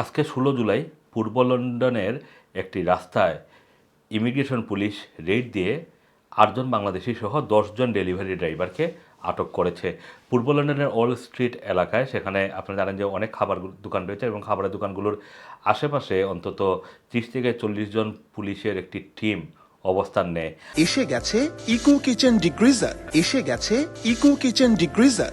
আজকে ষোলো জুলাই পূর্ব লন্ডনের একটি রাস্তায় ইমিগ্রেশন পুলিশ রেড দিয়ে আটজন বাংলাদেশি সহ দশজন ডেলিভারি ড্রাইভারকে আটক করেছে। পূর্ব লন্ডনের ওল্ড স্ট্রিট এলাকায় সেখানে আপনারা জানেন যে অনেক খাবার দোকান রয়েছে এবং খাবারের দোকানগুলোর আশেপাশে অন্তত ত্রিশ থেকে চল্লিশ জন পুলিশের একটি টিম অবস্থান নেয়। এসে গেছে ইকো কিচেন ডিগ্রিজার। এসে গেছে ইকো কিচেন ডিগ্রিজার।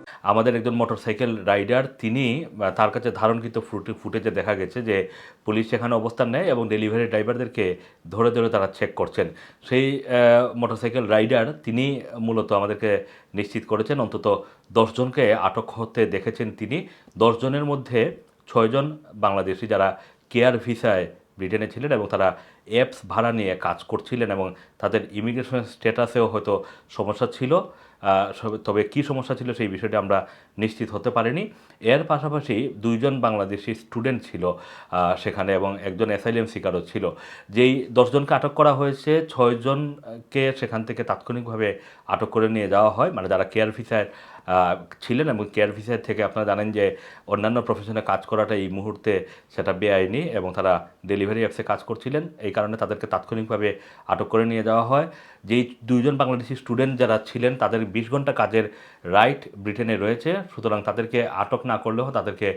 আমাদের একজন মোটরসাইকেল রাইডার, তিনি তার কাছে ধারণকৃত ফুটে, ফুটেজে দেখা গেছে যে পুলিশ সেখানে অবস্থান নেয় এবং ডেলিভারি ড্রাইভারদেরকে ধরে ধরে তারা চেক করছেন। সেই মোটরসাইকেল রাইডার, তিনি মূলত আমাদেরকে নিশ্চিত করেছেন, অন্তত দশজনকে আটক হতে দেখেছেন তিনি। দশজনের মধ্যে ছয়জন বাংলাদেশি যারা কেয়ার ভিসায় ব্রিটেনে ছিলেন এবং তারা অ্যাপস ভাড়া নিয়ে কাজ করছিলেন এবং তাদের ইমিগ্রেশন স্ট্যাটাসেও হয়তো সমস্যা ছিল। তবে কি সমস্যা ছিল সেই বিষয়টি আমরা নিশ্চিত হতে পারিনি। এর পাশাপাশি দুইজন বাংলাদেশি স্টুডেন্ট ছিল সেখানে এবং একজন অ্যাসাইলেম শিকারও ছিল। যেই দশজনকে আটক করা হয়েছে, ছয়জনকে সেখান থেকে তাৎক্ষণিকভাবে আটক করে নিয়ে যাওয়া হয়। মানে যারা কেয়ার ভিসায় ছিলেন এবং কেয়ার ভিসায় থেকে আপনারা জানেন যে অন্যান্য প্রফেশনে কাজ করাটা এই মুহূর্তে সেটা বেআইনি এবং তারা ডেলিভারি অ্যাপসে কাজ করছিলেন। এই কারণে তাদেরকে তাৎক্ষণিকভাবে আটক করে নিয়ে যাওয়া হয়। যেই দুইজন বাংলাদেশি স্টুডেন্ট যারা ছিলেন, তাদের বিশ ঘণ্টা কাজের রাইট ব্রিটেনে রয়েছে। সুতরাং তাদেরকে আটক না করলেও তাদেরকে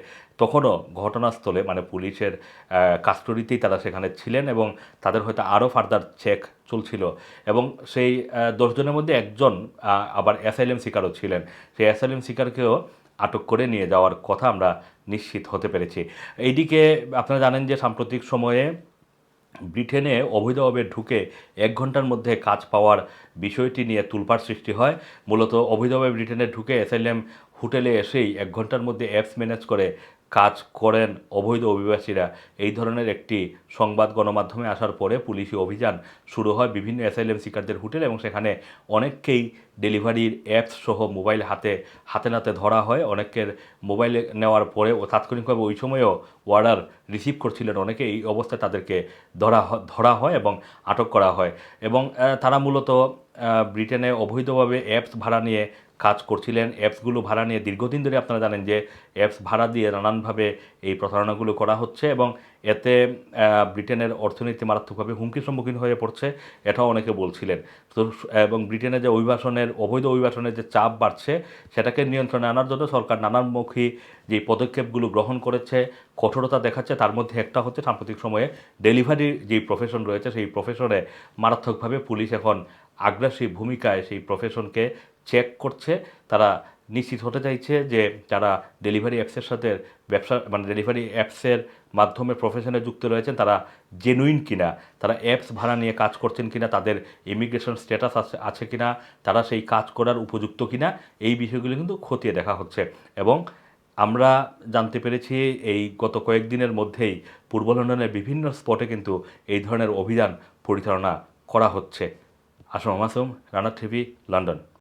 তখনও ঘটনাস্থলে মানে পুলিশের কাস্টডিতেই তারা সেখানে ছিলেন এবং তাদের হয়তো আরও ফার্দার চেক চলছিল। এবং সেই দশজনের মধ্যে একজন আবার অ্যাসাইলেম শিকারও ছিলেন। সেই অ্যাসাইলেম শিকারকেও আটক করে নিয়ে যাওয়ার কথা আমরা নিশ্চিত হতে পেরেছি। এইদিকে আপনারা জানেন যে সাম্প্রতিক সময়ে ব্রিটেনে অবৈধভাবে ঢুকে এক ঘণ্টার মধ্যে কাজ পাওয়ার বিষয়টি নিয়ে তুলপাড় সৃষ্টি হয়। মূলত অবৈধভাবে ব্রিটেনে ঢুকে এসএলএম হোটেলে এসেই এক ঘণ্টার মধ্যে অ্যাপস ম্যানেজ করে কাজ করেন অবৈধ অভিবাসীরা। এই ধরনের একটি সংবাদ গণমাধ্যমে আসার পরে পুলিশি অভিযান শুরু হয় বিভিন্ন অ্যাসাইলেম শিকারদের হোটেল এবং সেখানে অনেককেই ডেলিভারির অ্যাপস সহ মোবাইল হাতে হাতে নাতে ধরা হয়। অনেকের মোবাইলে নেওয়ার পরে ও তাৎক্ষণিকভাবে ওই সময়েও অর্ডার রিসিভ করছিলেন। অনেকে এই অবস্থায় তাদেরকে ধরা ধরা হয় এবং আটক করা হয়। এবং তারা মূলত ব্রিটেনে অবৈধভাবে অ্যাপস ভাড়া নিয়ে কাজ করছিলেন, অ্যাপসগুলো ভাড়া নিয়ে দীর্ঘদিন ধরে আপনারা জানেন যে অ্যাপস ভাড়া দিয়ে নানানভাবে এই প্রতারণাগুলো করা হচ্ছে এবং এতে ব্রিটেনের অর্থনীতি মারাত্মকভাবে হুমকির সম্মুখীন হয়ে পড়ছে এটাও অনেকে বলছিলেন। তো এবং ব্রিটেনে যে অভিবাসনের, অবৈধ অভিবাসনের যে চাপ বাড়ছে, সেটাকে নিয়ন্ত্রণে আনার জন্য সরকার নানানমুখী যে পদক্ষেপগুলো গ্রহণ করেছে, কঠোরতা দেখাচ্ছে, তার মধ্যে একটা হচ্ছে সাম্প্রতিক সময়ে ডেলিভারি যেই প্রফেশন রয়েছে, সেই প্রফেশনে মারাত্মকভাবে পুলিশ এখন আগ্রাসী ভূমিকায় সেই প্রফেশনকে চেক করছে, তারা নিশ্চিত হতে চাইছে যে যারা ডেলিভারি অ্যাপসের সাথে ব্যবসা মানে ডেলিভারি অ্যাপসের মাধ্যমে প্রফেশনে যুক্ত রয়েছেন, তারা জেনুইন কিনা, তারা অ্যাপস ভাড়া নিয়ে কাজ করছেন কিনা, তাদের ইমিগ্রেশন স্ট্যাটাস আছে আছে কিনা, তারা সেই কাজ করার উপযুক্ত কিনা, এই বিষয়গুলো কিন্তু খতিয়ে দেখা হচ্ছে। এবং আমরা জানতে পেরেছি এই গত কয়েকদিনের মধ্যেই পূর্ব লন্ডনের বিভিন্ন স্পটে কিন্তু এই ধরনের অভিযান পরিচালনা করা হচ্ছে। Assam Masum Rana TV, London.